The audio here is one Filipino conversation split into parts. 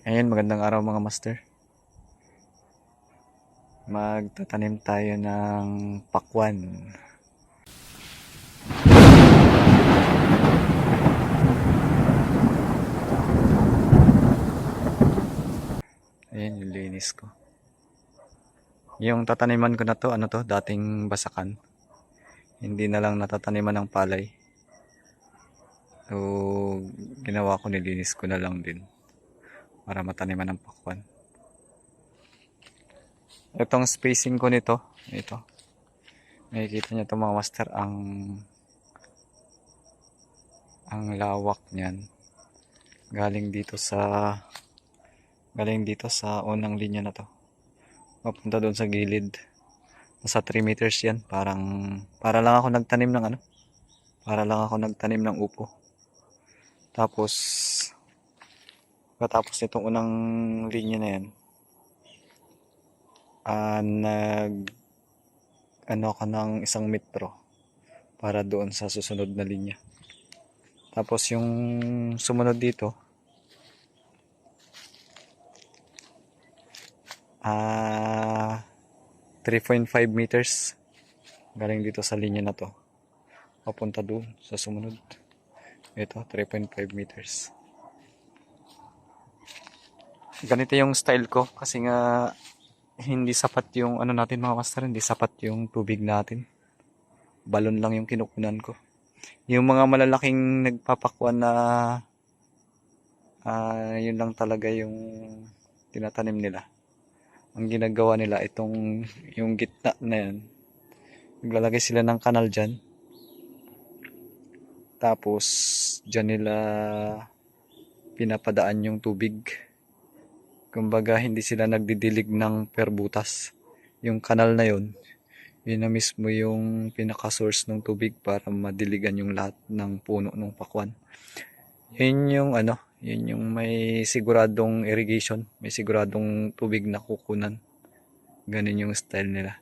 Ayan, magandang araw mga master. Magtatanim tayo ng pakwan. Ayan yung linis ko. Yung tataniman ko na to, ano to, dating basakan. Hindi na lang natataniman ng palay. So, ginawa ko, nilinis ko na lang din para mataniman ng pakwan. Itong spacing ko nito, ito. Makikita niyo ito mga master, ang ang lawak niyan. Galing dito sa galing dito sa unang linya na to. Papunta doon sa gilid. Nasa 3 meters yan. Parang, para lang ako nagtanim ng ano. Para lang ako nagtanim ng upo. Tapos, Katapos nitong unang linya na yan, ah nag ano ako ng isang metro para doon sa susunod na linya. Tapos yung sumunod dito, ah 3.5 meters galing dito sa linya na to. Papunta doon sa sumunod. Ito, 3.5 meters ganito yung style ko kasi nga hindi sapat yung ano natin mga master, hindi sapat yung tubig natin. Balon lang yung kinukunan ko. Yung mga malalaking nagpapakwan na ah yun lang talaga yung tinatanim nila. Ang ginagawa nila itong yung gitna na yan. Naglalagay sila ng kanal dyan. Tapos dyan nila pinapadaan yung tubig. Kumbaga, hindi sila nagdidilig ng perbutas. Yung kanal na yun, yun na mismo yung pinaka-source ng tubig para madiligan yung lahat ng puno ng pakwan. Yun yung ano, yun yung may siguradong irrigation, may siguradong tubig na kukunan. Ganun yung style nila.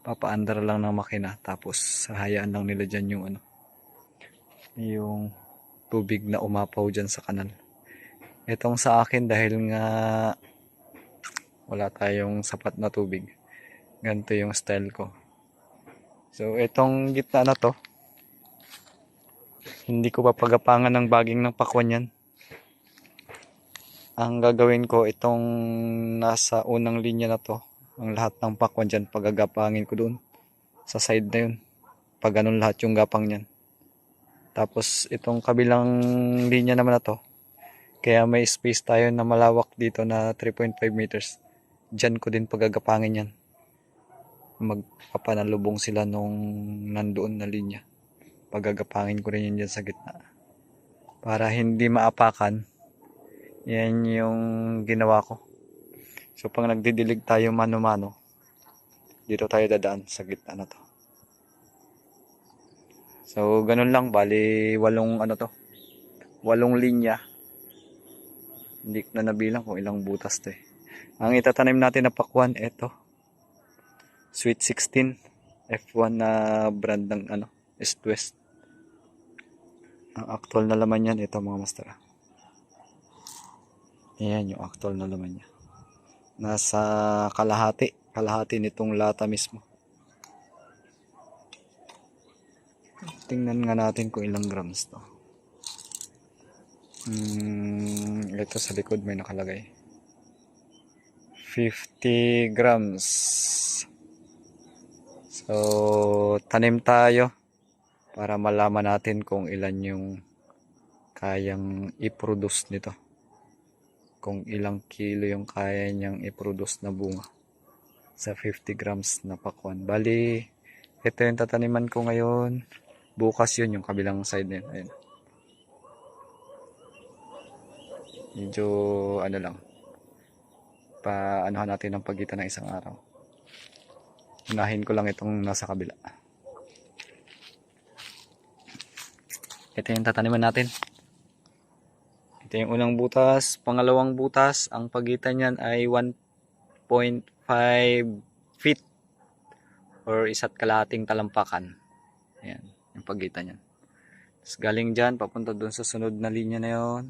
Papaandar lang ng makina, tapos hayaan lang nila dyan yung ano, yung tubig na umapaw dyan sa kanal. Itong sa akin dahil nga wala tayong sapat na tubig. Ganito yung style ko. So itong gitna na to, hindi ko papagapangan ng baging ng pakwan yan. Ang gagawin ko, itong nasa unang linya na to, ang lahat ng pakwan dyan, pagagapangin ko doon. Sa side na yun. Pag ganun lahat yung gapang niyan. Tapos itong kabilang linya naman na to, kaya may space tayo na malawak dito na 3.5 meters. Diyan ko din pagagapangin yan. Magpapanalubong sila nung nandoon na linya. Pagagapangin ko rin yan dyan sa gitna. Para hindi maapakan, yan yung ginawa ko. So pag nagdidilig tayo mano-mano, dito tayo dadaan sa gitna na to. So ganun lang, bali walong ano to, walong linya hindi na nabilang kung ilang butas to eh. Ang itatanim natin na pakwan, ito. Sweet 16. F1 na brand ng ano, East West. Ang actual na laman yan, ito mga master. Ayan yung actual na laman niya. Nasa kalahati. Kalahati nitong lata mismo. Tingnan nga natin kung ilang grams to. Hmm, ito sa likod may nakalagay. 50 grams. So, tanim tayo para malaman natin kung ilan yung kayang i-produce nito. Kung ilang kilo yung kaya niyang i-produce na bunga sa 50 grams na pakwan. Bali, ito yung tataniman ko ngayon. Bukas yun yung kabilang side na yun. Ayun. Medyo ano lang pa anuhan natin ang pagitan ng isang araw. Unahin ko lang itong nasa kabila. Ito yung tataniman natin. Ito yung unang butas pangalawang butas. Ang pagitan niyan ay 1.5 feet or isa't kalahating talampakan. Ayan yung pagitan niyan. Tapos galing dyan papunta dun sa sunod na linya na yon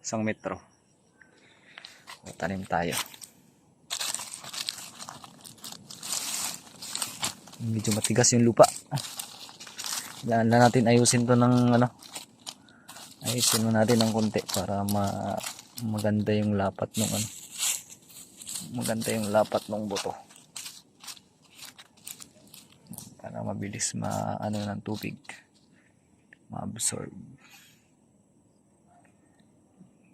isang metro Tanim tayo. Medyo matigas yung lupa. Kailangan na natin ayusin to ng ano. Ayusin mo natin ng konti para ma maganda yung lapat ng ano. Maganda yung lapat ng buto. Para mabilis ma ano ng tubig. Ma-absorb.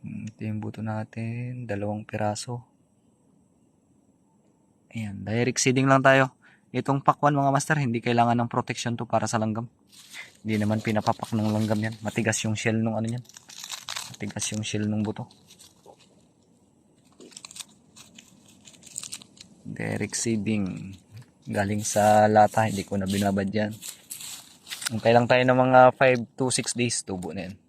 Hmm, Ito yung buto natin. Dalawang piraso. Ayan. Direct seeding lang tayo. Itong pakwan mga master, hindi kailangan ng protection to para sa langgam. Hindi naman pinapapak ng langgam yan. Matigas yung shell nung ano yan. Matigas yung shell nung buto. Direct seeding. Galing sa lata, hindi ko na binabad yan. Kung lang tayo ng mga 5 to 6 days, tubo na yan.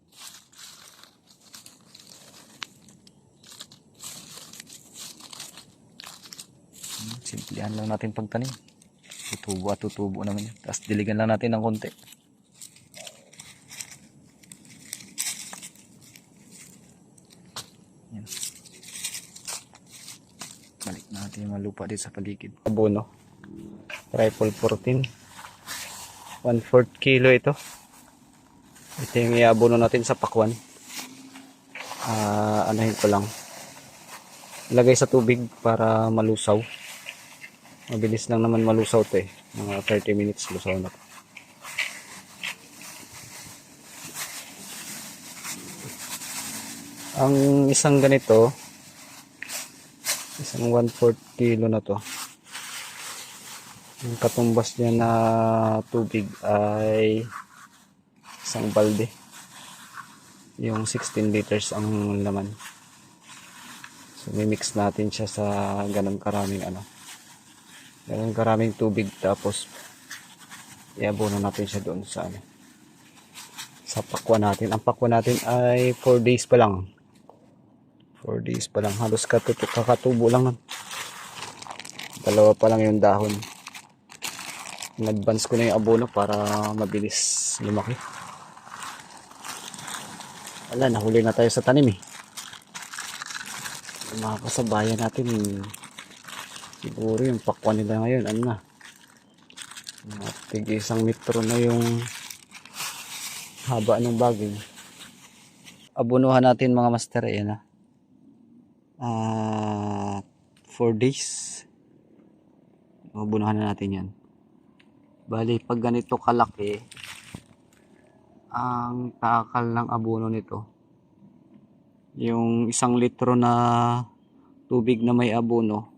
Simplihan lang natin pagtanim. Tutubo at tutubo naman yan. Tapos diligan lang natin ng konti. Yan. Balik natin yung mga lupa dito sa paligid. Abono. Rifle 14. 1/4 kilo ito. Ito yung iabono natin sa pakwan. Ah, anahin ko lang. Ilagay sa tubig para malusaw. Mabilis lang naman malusaw to eh. Mga 30 minutes lusaw na to. Ang isang ganito, isang 1/4 kilo na to. Yung katumbas niya na tubig ay isang balde. Yung 16 liters ang laman. So, mix natin siya sa ganun karaming ano. Ganun karaming tubig tapos iabono natin siya doon sa ano. Sa pakwa natin. Ang pakwa natin ay 4 days pa lang. 4 days pa lang. Halos kakatubo lang. Dalawa pa lang yung dahon. In-advance ko na yung abono para mabilis lumaki. Wala, nahuli na tayo sa tanim eh. Mga kasabayan natin, siguro yung pakwa nila ngayon, ano na. Tig isang metro na yung haba ng bagay. Abunuhan natin mga master, ayan. Ah, 4 days. Abunuhan na natin yan. Bali, pag ganito kalaki, ang takal ng abono nito, yung isang litro na tubig na may abono,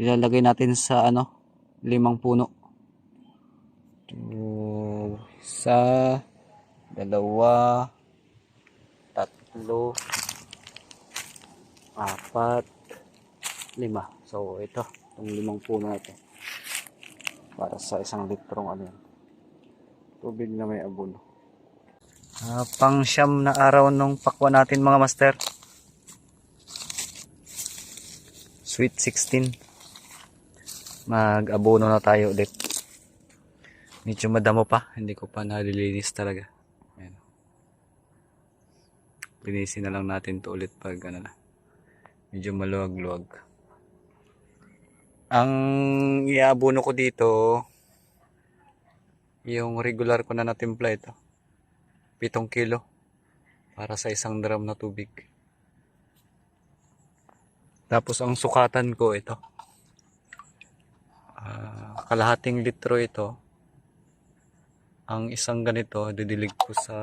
ilalagay natin sa ano, limang puno. So, isa, dalawa, tatlo, apat, lima. So, ito, itong limang puno ito para sa isang litrong ano yan. Tubig na may abono. Ah, pang siyam na araw nung pakwa natin mga master. Sweet 16. Mag-abono na tayo ulit. Medyo madamo pa. Hindi ko pa nalilinis talaga. Ayan. Linisin na lang natin to ulit pag ano na. Medyo maluwag-luwag. Ang iabono ko dito, yung regular ko na natimpla ito. 7 kilo para sa isang drum na tubig. Tapos ang sukatan ko ito. Ah, kalahating litro ito. Ang isang ganito, didilig ko sa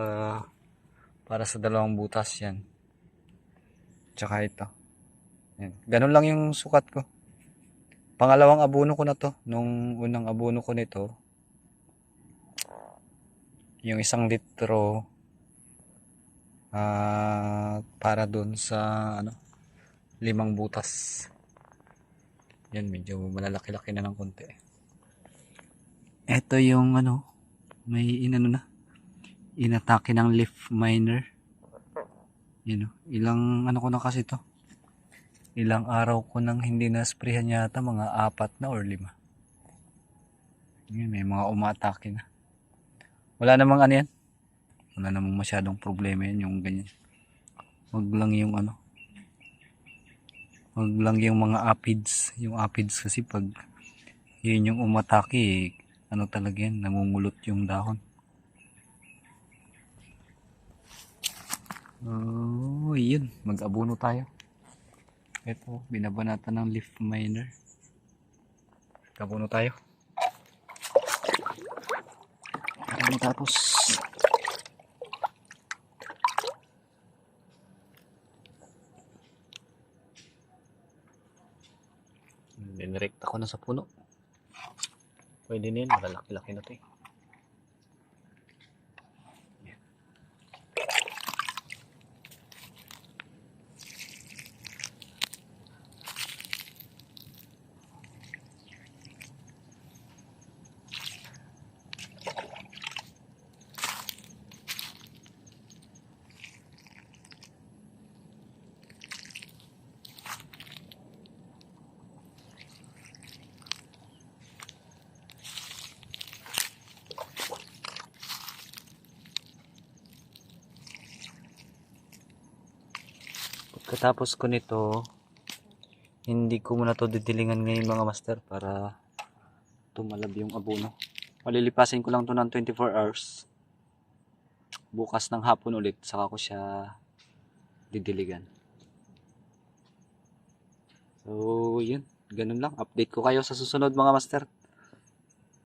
para sa dalawang butas yan. Tsaka ito. Yan. Ganun lang yung sukat ko. Pangalawang abono ko na to. Nung unang abono ko nito, yung isang litro ah para dun sa ano, limang butas. Yan, medyo malalaki-laki na ng konti. Ito yung ano, may inano na, inatake ng leaf miner. Yan o, ilang ano ko na kasi to. Ilang araw ko nang hindi na-sprayhan yata, mga apat na or lima. Yan, may mga umaatake na. Wala namang ano yan. Wala namang masyadong problema yan yung ganyan. Wag lang yung ano. Huwag lang yung mga aphids. Yung aphids kasi pag yun yung umatake, ano talaga yan, namumulot yung dahon. Oh, yun. Mag-abono tayo. Ito, binabanatan ng leaf miner. Mag-abono tayo. Tapos? Dinirekta ko na sa puno. Pwede na yun. Malalaki-laki na to eh. Pagkatapos ko nito, hindi ko muna to didilingan ngayon mga master para tumalab yung abono. Malilipasin ko lang to ng 24 hours. Bukas ng hapon ulit, saka ko siya didiligan. So, yun. Ganun lang. Update ko kayo sa susunod mga master.